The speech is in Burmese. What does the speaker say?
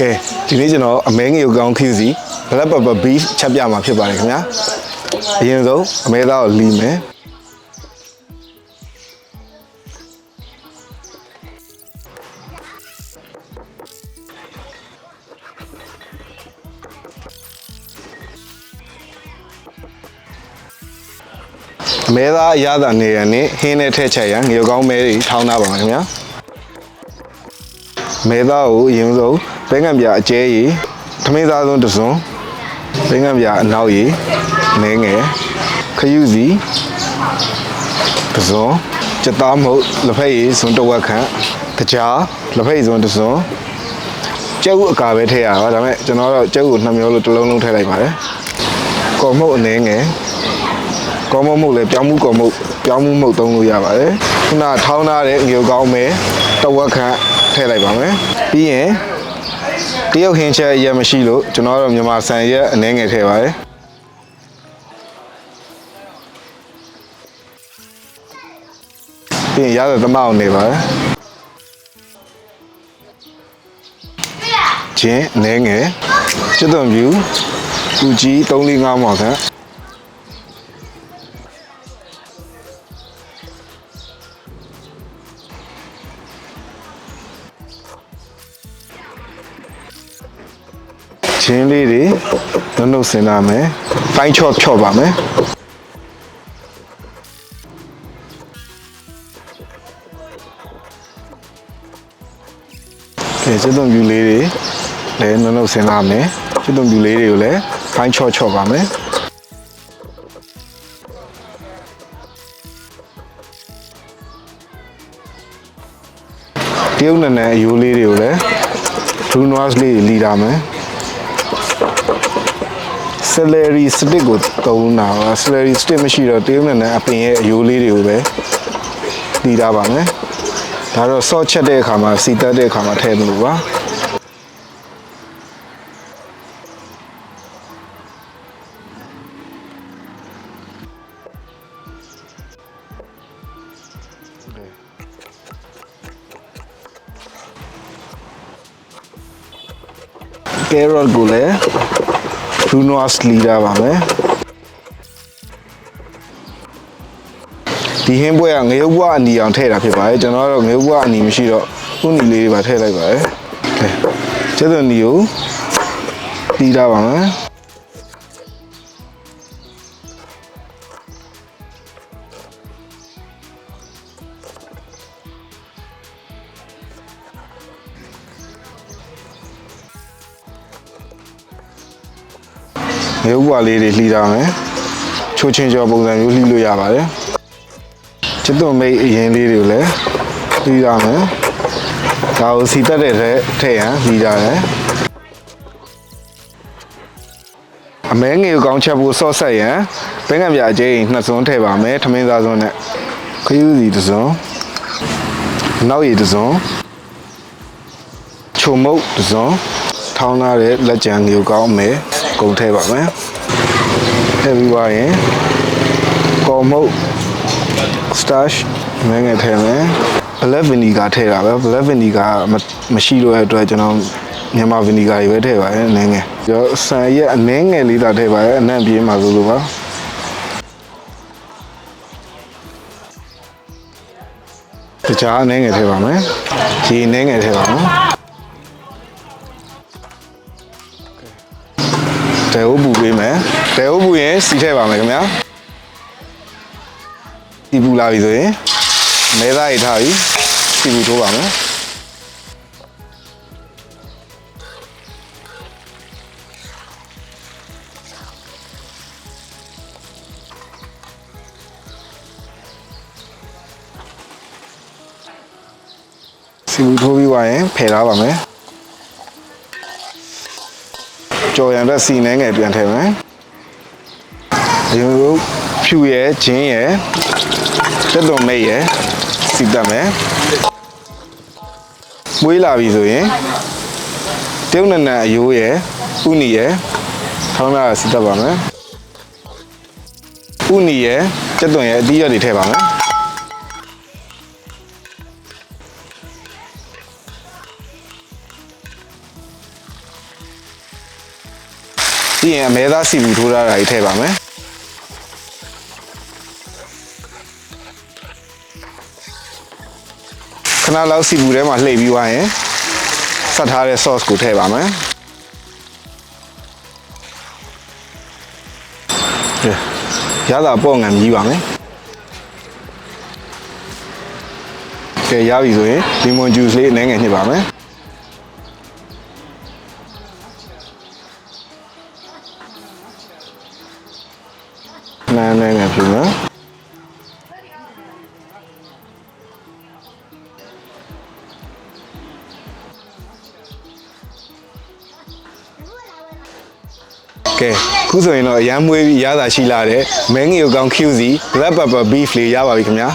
ကဲဒီနေ့ကျွန်တော်အမဲငယ်ကိုကောင်းခူးစီ black pepper beef ချက်ပြမှာဖြစ်ပါတယ်ခင်ဗျာအရင်ဆုံးအမဲသားကိုလီမယ်အမဲသားအရသာနေရနဲ့ဟင်းနဲ့ထည့်ချက်ရန်ငရုတ်ကောင်းမဲတွေထောင်းထားပါမယ်ခင်ဗျာမဲသားကိုအရင်ဆုံး ဘဲငံပြအကျဲရီထမင်းစားဆုံးတစ်စုံဘဲငံပြအနောက်ရီနဲငယ်ခရုစီတစ်စုံစက်သားမဟုတ်လက်ဖက်ရည်စုံတစ်ဝက်ခန့်တကြားလက်ဖက်ရည်စုံတစ်စုံကျုပ်အကာပဲထည့်ရပါဒါပေမဲ့ကျွန်တော်တော့ကျုပ်ကိုနှစ်မျိုးလို့တစ်လုံးလုံးထည့်လိုက်ပါတယ်ကော်မုတ်အနေငယ်ကော်မုတ်မုတ်လည်းပြောင်းမှုကော်မုတ်ပြောင်းမှုမုတ်သုံးလို့ရပါတယ်ခုနထောင်းထားတဲ့ငရုတ်ကောင်းမဲတစ်ဝက်ခန့်ထည့်လိုက်ပါမယ်ပြီးရင် တရုတ်ဟင်းချက်ရက်မရှိလို့ကျွန်တော်တို့မြန်မာဆန်ရက်အနေငယ်ထည့်ပါတယ်ပြီးရင်ရတဲ့သမအောင်နေပါတယ်ချင်းအနေငယ်ကျွတ်သွန်ပြူကူကြီး3 4 5မော်ခန့် ချင်းလေးတွေနှုတ်နှုတ်စင်လာမယ်။ပိုင်းချော့ဖြော့ပါမယ်။ကဲစစ်သွန်ပြူလေးတွေလည်းနှုတ်နှုတ်စင်လာမယ်။စစ်သွန်ပြူလေးတွေကိုလည်းပိုင်းချော့ချော့ပါမယ်။တရုတ်နည်းနည်းအယိုးလေးတွေကိုလည်း True Noise လေးတွေလီတာမယ် celery stick ကိုတုံးတာပါ celery stick မရှိတော့တရုတ်နဲ့နဲ့အပင်ရဲ့အယိုးလေးတွေကိုပဲလီတာပါမယ်ဒါတော့ sauce ချက်တဲ့အခါမှာစီတက်တဲ့အခါမှာထည့်မလို့ပါကဲရော့ကိုလည်း Bruno Mars leader ပါမယ်ဒီဟင်းပွဲကငရုတ်ဘွားအနီအောင်ထည့်တာဖြစ်ပါတယ်ကျွန်တော်ကတော့ငရုတ်ဘွားအနီမရှိတော့ခုနီလေးတွေပါထည့်လိုက်ပါတယ်ကဲကျေးဇူးနီကိုတီးထားပါမယ် ငရုတ်ဘွားလေးတွေလှီထားမယ်ချိုးချင်းကျော်ပုံစံမျိုးလှီလို့ရပါတယ်ချစ်သွန်မိတ်အရင်လေးတွေကိုလည်းလှီထားမယ်ဒါကိုစီတက်တဲ့ထဲထည့်ရန်လှီထားတယ်အမဲငယ်ကိုကောင်းချက်ဖို့ဆော့ဆက်ရန်ဘဲငံပြအကျိန်းနှစ်စုံထည့်ပါမယ်ထမင်းသားစုံနဲ့ခရူးစီတစ်စုံနောက်ရည်တစ်စုံချုံမုတ်တစ်စုံထောင်းထားတဲ့လက်ကြံငယ်ကိုကောင်းအမဲ ကုန်ထည့်ပါမယ်ထည့်ပြီးသွားရင်ကော်မုတ် stash မဲငယ်ထည့်မယ် black vinegar ထည့်တာပဲ black vinegar မမရှိတော့တဲ့အတွက်ကျွန်တော်မြန်မာ vinegar တွေပဲထည့်ပါတယ်အနည်းငယ်ကျော်ဆန်ရက်အနည်းငယ်လေးသာထည့်ပါတယ်အနံ့ပြေးမှာဆိုလို့ပါတခြားအနည်းငယ်ထည့်ပါမယ်ရေအနည်းငယ်ထည့်ပါမယ် တဲဟုတ်ပူပေးမယ်တဲဟုတ်ပူရင်စီထည့်ပါမယ်ခင်ဗျာစီပူလာပြီဆိုရင်မဲသားရထားပြီစီပူထိုးပါမယ်စီပူထိုးပြီးသွားရင်ဖယ်ထားပါမယ် ကြော်ရံတဲ့စီနှဲငယ်ပြန်ထည့်မယ်ဒီလိုဖြူရဲဂျင်းရဲတက်တော်မိတ်ရဲစီတက်မယ်မွေးလာပြီဆိုရင်တရုတ်နနအယိုးရဲဥနီရဲထောင်းလာစီတက်ပါမယ်ဥနီရဲတက်တော်ရဲအတီးရွက်တွေထည့်ပါမယ် ပြီးရင်အမဲသားစီဘူးထိုးထားတာကြီးထည့်ပါမယ်ခဏလောက်စီဘူးထဲမှာလှည့်ပြီးသွားရင်ဆက်ထားတဲ့ sauce ကိုထည့်ပါမယ်ကဲရတာပေါ့ငံမြည်ပါမယ်ကဲရပြီဆိုရင် lemon juice လေးအနည်းငယ်ညှစ်ပါမယ် နားနည်းငယ်ပြမယ်ကဲခုဆိုရင်တော့အရမ်းမွေးပြီးရတာရှိလာတဲ့မဲငီကိုကောင်း QC black pepper beef လေးရပါပြီခင်ဗျာ